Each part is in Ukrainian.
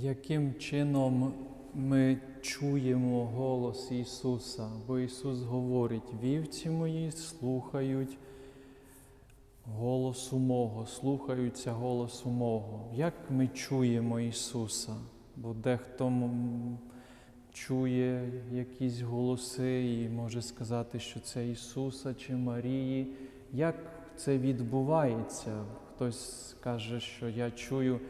Яким чином ми чуємо голос Ісуса? Бо Ісус говорить: вівці мої слухають голосу мого, слухаються голосу мого. Як ми чуємо Ісуса? Бо дехто чує якісь голоси і може сказати, що це Ісуса чи Марії. Як це відбувається? Хтось каже, що я чую.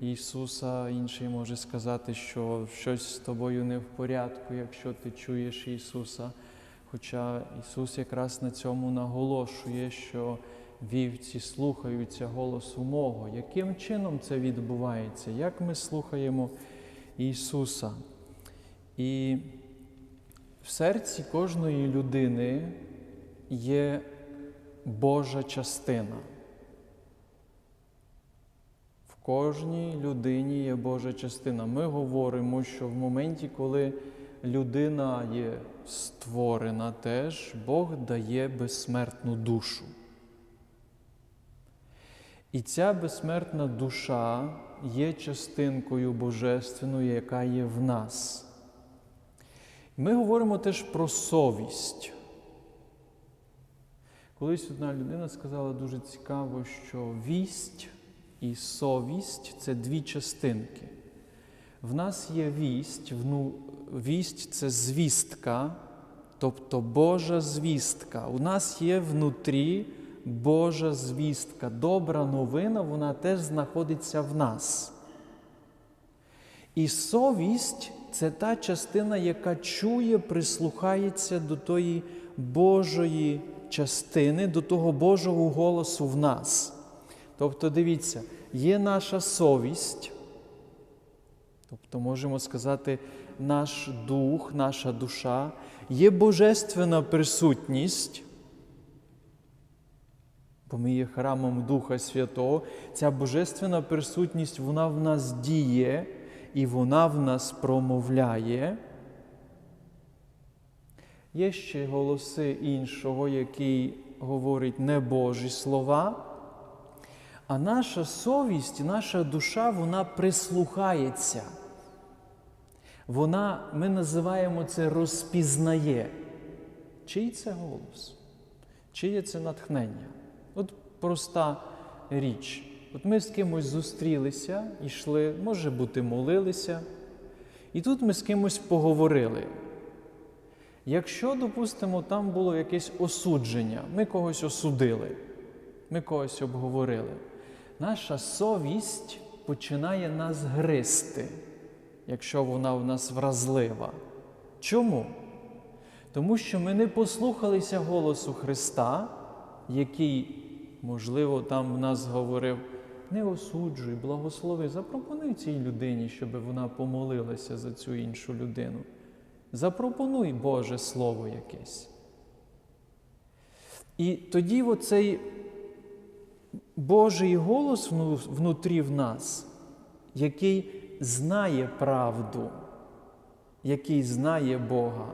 Ісуса, інший може сказати, що щось з тобою не в порядку, якщо ти чуєш Ісуса. Хоча Ісус якраз на цьому наголошує, що вівці слухаються голосу мого. Яким чином це відбувається? Як ми слухаємо Ісуса? І в серці кожної людини є Божа частина. Кожній людині є Божа частина. Ми говоримо, що в моменті, коли людина є створена, теж Бог дає безсмертну душу. І ця безсмертна душа є частинкою божественною, яка є в нас. Ми говоримо теж про совість. Колись одна людина сказала дуже цікаво, що вість і совість це дві частинки. В нас є вість, вну, вість це звістка, тобто Божа звістка. У нас є внутрі Божа звістка. Добра новина, вона теж знаходиться в нас. І совість це та частина, яка чує, прислухається до тої Божої частини, до того Божого голосу в нас. Тобто, дивіться, є наша совість, тобто, можемо сказати, наш дух, наша душа, є божественна присутність, бо ми є храмом Духа Святого. Ця божественна присутність, вона в нас діє і вона в нас промовляє. Є ще голоси іншого, який говорить небожі слова. А наша совість, наша душа, вона прислухається. Вона, ми називаємо це розпізнає. Чий це голос? Чиє це натхнення? От проста річ. От ми з кимось зустрілися, йшли, може бути, молилися, і тут ми з кимось поговорили. Якщо, допустимо, там було якесь осудження, ми когось осудили, ми когось обговорили, наша совість починає нас гризти, якщо вона в нас вразлива. Чому? Тому що ми не послухалися голосу Христа, який, можливо, там в нас говорив: не осуджуй, благослови, запропонуй цій людині, щоб вона помолилася за цю іншу людину. Запропонуй Боже Слово якесь. І тоді оцей Божий голос внутрі в нас, який знає правду, який знає Бога,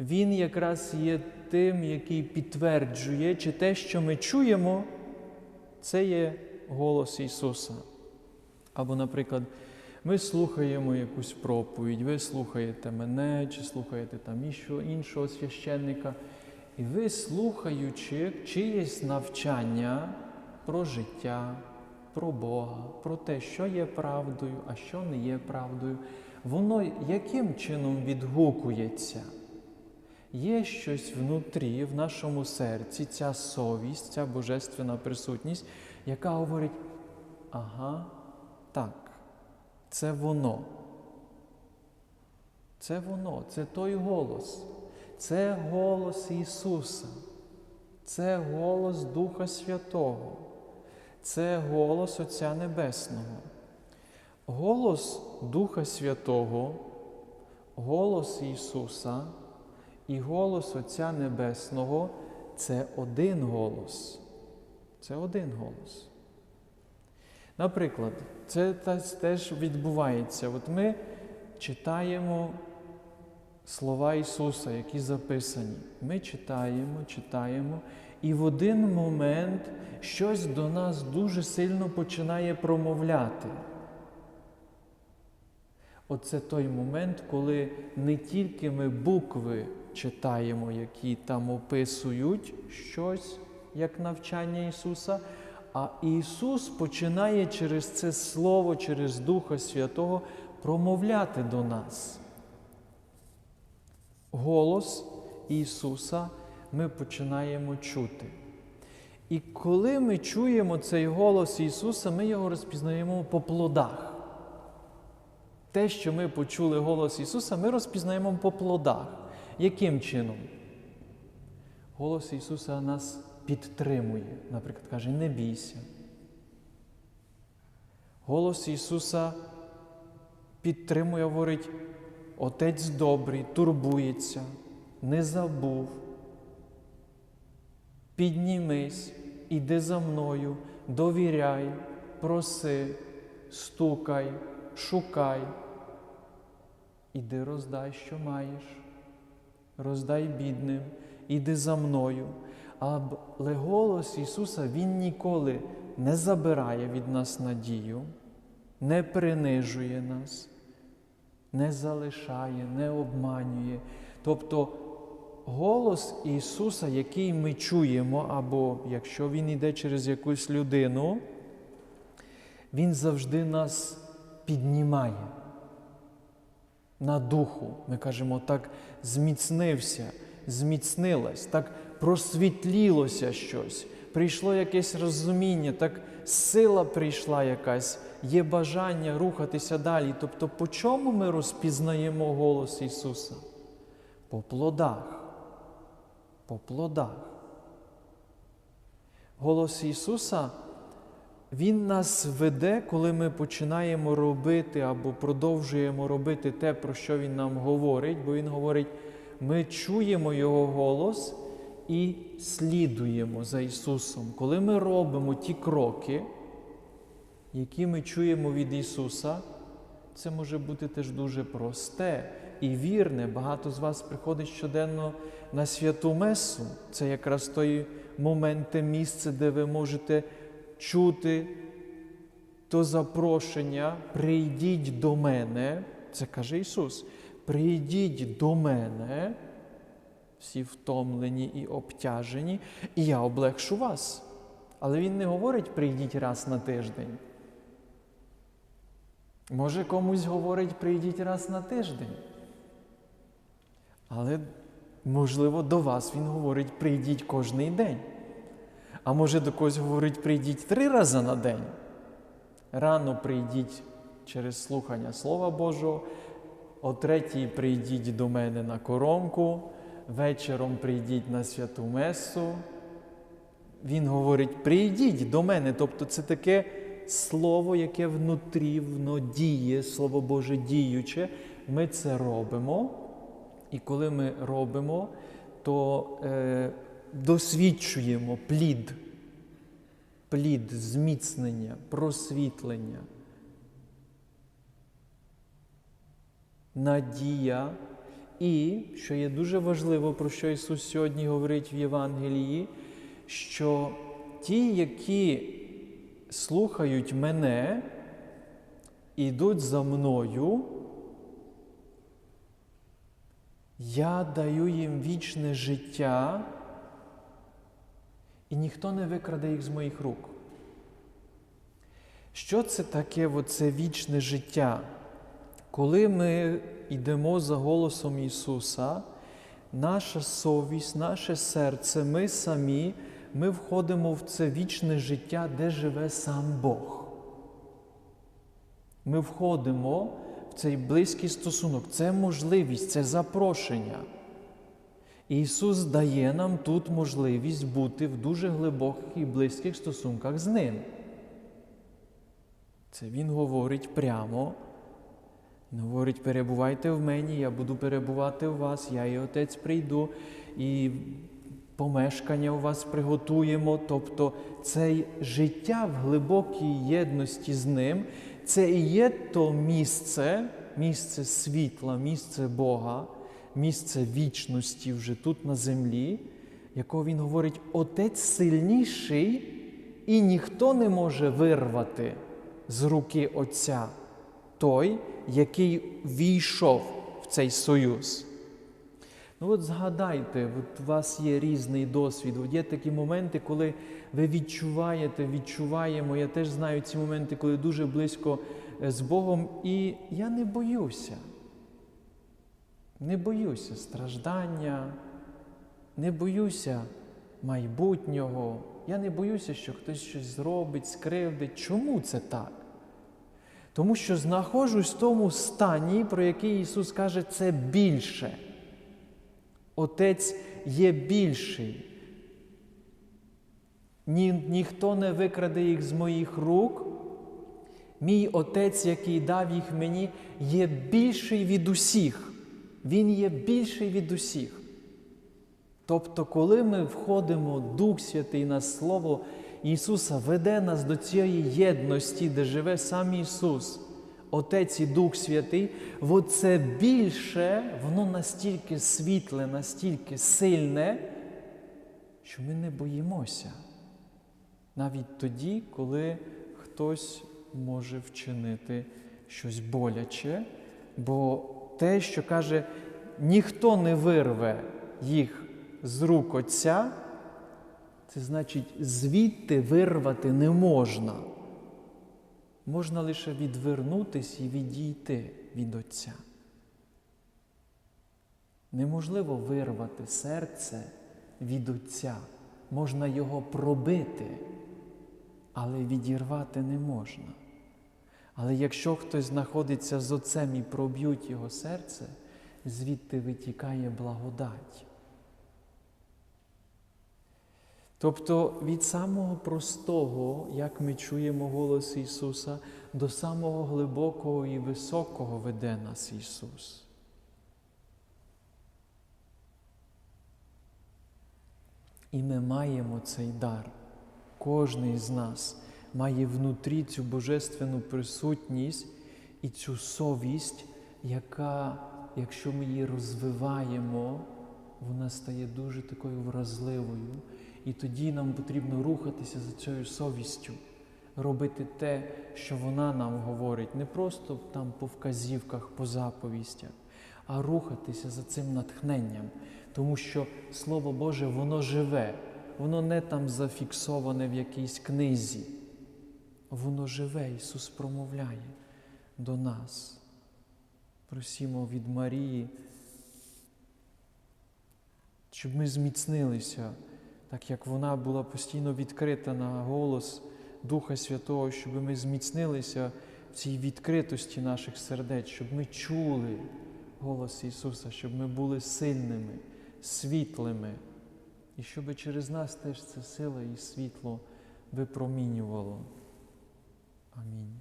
він якраз є тим, який підтверджує, чи те, що ми чуємо, це є голос Ісуса. Або, наприклад, ми слухаємо якусь проповідь, ви слухаєте мене, чи слухаєте там іншого, священника, і ви, слухаючи чиєсь навчання про життя, про Бога, про те, що є правдою, а що не є правдою, воно яким чином відгукується? Є щось внутрі, в нашому серці, ця совість, ця божественна присутність, яка говорить: ага, так. Це воно. Це воно, це той голос. Це голос Ісуса. Це голос Духа Святого. Це голос Отця Небесного. Голос Духа Святого, голос Ісуса і голос Отця Небесного це один голос. Це один голос. Наприклад, це теж відбувається. От ми читаємо слова Ісуса, які записані. Ми читаємо, читаємо, і в один момент щось до нас дуже сильно починає промовляти. Оце той момент, коли не тільки ми букви читаємо, які там описують щось, як навчання Ісуса, а Ісус починає через це Слово, через Духа Святого промовляти до нас. Голос Ісуса ми починаємо чути. І коли ми чуємо цей голос Ісуса, ми його розпізнаємо по плодах. Те, що ми почули голос Ісуса, ми розпізнаємо по плодах. Яким чином? Голос Ісуса нас підтримує, наприклад, каже, не бійся. Голос Ісуса підтримує, говорить, Отець добрий, турбується, не забув. Піднімись, іди за мною, довіряй, проси, стукай, шукай. Іди роздай, що маєш, роздай бідним, іди за мною. Але голос Ісуса Він ніколи не забирає від нас надію, не принижує нас, не залишає, не обманює. Тобто голос Ісуса, який ми чуємо, або якщо Він йде через якусь людину, Він завжди нас піднімає на духу. Ми кажемо, так зміцнився, зміцнилась, так просвітлілося щось, прийшло якесь розуміння, так сила прийшла якась, є бажання рухатися далі. Тобто, по чому ми розпізнаємо голос Ісуса? По плодах. По плодах. Голос Ісуса, Він нас веде, коли ми починаємо робити або продовжуємо робити те, про що Він нам говорить, бо Він говорить, ми чуємо Його голос і слідуємо за Ісусом. Коли ми робимо ті кроки, які ми чуємо від Ісуса, це може бути теж дуже просте і вірне. Багато з вас приходить щоденно на святу Месу. Це якраз той момент, те місце, де ви можете чути то запрошення, прийдіть до мене, це каже Ісус, прийдіть до мене, всі втомлені і обтяжені, і я облегшу вас. Але Він не говорить прийдіть раз на тиждень. Може, комусь говорить, прийдіть раз на тиждень. Але, можливо, до вас Він говорить, прийдіть кожний день. А може, до когось говорить, прийдіть три рази на день. Рано прийдіть через слухання Слова Божого, о третій прийдіть до мене на коромку, вечором прийдіть на святу Месу. Він говорить, прийдіть до мене. Тобто це таке слово, яке внутрі воно діє, Слово Боже діюче. Ми це робимо. І коли ми робимо, то е, досвідчуємо плід, плід зміцнення, просвітлення. Надія. І, що є дуже важливо, про що Ісус сьогодні говорить в Євангелії, що ті, які слухають мене, ідуть за мною, я даю їм вічне життя, і ніхто не викраде їх з моїх рук. Що це таке оце вічне життя? Коли ми йдемо за голосом Ісуса, наша совість, наше серце, ми самі, ми входимо в це вічне життя, де живе сам Бог. Ми входимо цей близький стосунок, це можливість, це запрошення. Ісус дає нам тут можливість бути в дуже глибоких і близьких стосунках з Ним. Це Він говорить прямо. Він говорить, перебувайте в мені, я буду перебувати в вас, я і Отець прийду, і помешкання у вас приготуємо. Тобто це життя в глибокій єдності з Ним, це і є то місце, місце світла, місце Бога, місце вічності вже тут на землі, якого Він говорить, Отець сильніший, і ніхто не може вирвати з руки Отця. той, який війшов в цей союз. Ну от згадайте, от у вас є різний досвід. От є такі моменти, коли ви відчуваєте, відчуваємо. Я теж знаю ці моменти, коли дуже близько е, з Богом, і я не боюся. Не боюся страждання, не боюся майбутнього. Я не боюся, що хтось щось зробить, скривдить. Чому це так? Тому що знаходжусь в тому стані, про який Ісус каже, це більше. Отець є більший. Ні, ніхто не викраде їх з моїх рук. Мій отець, який дав їх мені, є більший від усіх. Він є більший від усіх. Тобто, коли ми входимо, Дух Святий на Слово Ісуса веде нас до цієї єдності, де живе сам Ісус, Отець і Дух Святий, от це більше, воно настільки світле, настільки сильне, що ми не боїмося. Навіть тоді, коли хтось може вчинити щось боляче, бо те, що каже, ніхто не вирве їх з рук Отця, це значить, звідти вирвати не можна. Можна лише відвернутися і відійти від Отця. Неможливо вирвати серце від Отця. Можна його пробити, але відірвати не можна. Але якщо хтось знаходиться з Отцем і проб'ють його серце, звідти витікає благодать. Тобто від самого простого, як ми чуємо голос Ісуса, до самого глибокого і високого веде нас Ісус. І ми маємо цей дар. Кожний з нас має внутрі цю божественну присутність і цю совість, яка, якщо ми її розвиваємо, вона стає дуже такою вразливою. І тоді нам потрібно рухатися за цією совістю, робити те, що вона нам говорить, не просто там по вказівках, по заповістях, а рухатися за цим натхненням. Тому що Слово Боже, воно живе, воно не там зафіксоване в якійсь книзі. Воно живе, Ісус промовляє до нас. Просімо від Марії, щоб ми зміцнилися так як вона була постійно відкрита на голос Духа Святого, щоб ми зміцнилися в цій відкритості наших сердець, щоб ми чули голос Ісуса, щоб ми були сильними, світлими, і щоб через нас теж це сила і світло випромінювало. Амінь.